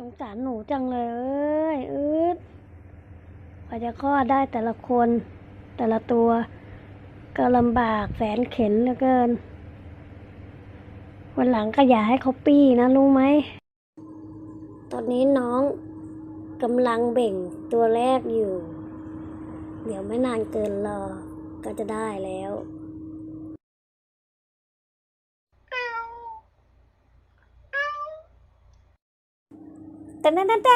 สงสารหนูจังเลยเอ้ยอืดกว่าจะคลอดได้แต่ละคน แต่ละตัว ก็ลำบากแสนเข็นเหลือเกิน วันหลังก็อย่าให้เขาปี้นะรู้ไหม ตอนนี้น้องกำลังเบ่งตัวแรกอยู่ เดี๋ยวไม่นานเกินรอก็จะได้แล้ว แต่นันแต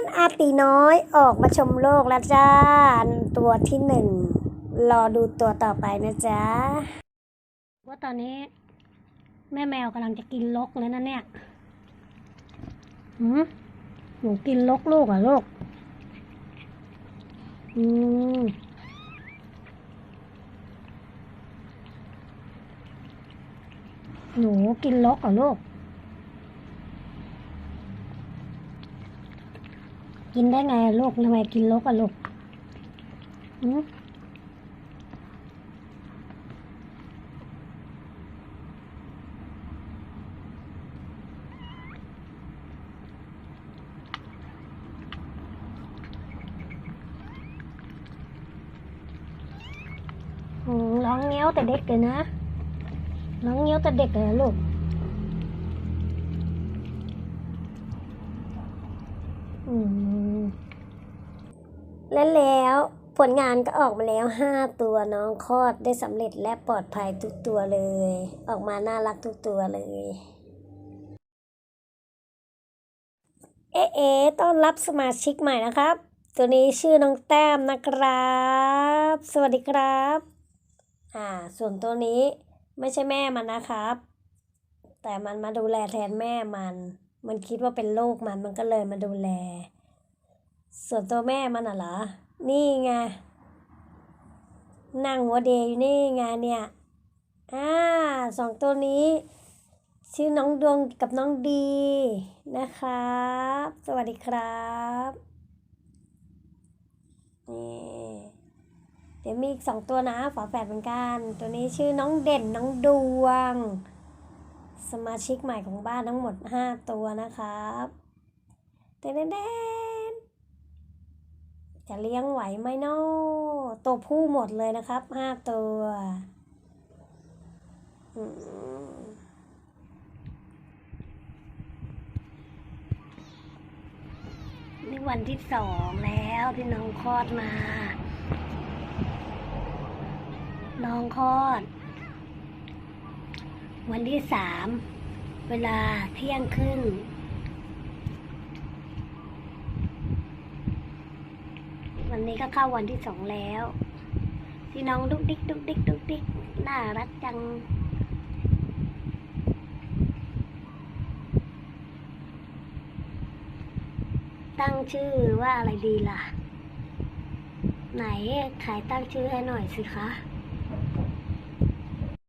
นอาตีน้อยออกมาชมโลกแล้วจ้า ตัวที่หนึ่งรอดูตัวต่อไปนะจ๊ะ ว่าตอนนี้ แม่แมวกำลังจะกินลกแล้วนะเนี่ยหืมหนูกินลกลูกหรอะลูก อืมหนูกินลกเหรอลูก กินได้ไงลูกทำไมกินลกอะลูกร้องเงี้ยวแต่เด็กเลยนะ ร้องเงี้ยวแต่เด็กเลยลูกอืม และแล้วผลงานก็ออกมาแล้วห้าตัวน้องคลอดได้สำเร็จและปลอดภัยทุกตัวเลย ออกมาน่ารักทุกตัวเลย เอ๊ะเอ๊ต้อนรับสมาชิกใหม่นะครับ ตัวนี้ชื่อน้องแต้มนะครับ สวัสดีครับ อ่า ส่วนตัวนี้ไม่ใช่แม่มันนะครับ แต่มันมาดูแลแทนแม่มัน มันคิดว่าเป็นลูกมันมันก็เลยมาดูแล ส่วนตัวแม่มันอะเหรอ นี่ไง นั่งหัวเดยอยู่นี่ไงเนี่ยอ่าสองตัวนี้ ชื่อน้องดวงกับน้องดีนะครับ สวัสดีครับนี่เดี๋ยวมีอีกสองตัวนะฝาแฝดเหมือนกัน ตัวนี้ชื่อน้องเด่นน้องดวง สมาชิกใหม่ของบ้านทั้งหมดห้าตัวนะครับเต้นเต้ จะเลี้ยงไหวไหมเนาะตัวผู้หมดเลยนะครับห้าตัวนี่วันที่สองแล้วที่น้องคลอดมา น้องคลอด วันที่สาม เวลาเที่ยงครึ่ง วันนี้ก็เข้าวันที่สองแล้ว ที่น้องดุกดิกดุกดิกดุกดิกน่ารักจัง ตั้งชื่อว่าอะไรดีล่ะ ไหนใครตั้งชื่อให้หน่อยสิคะ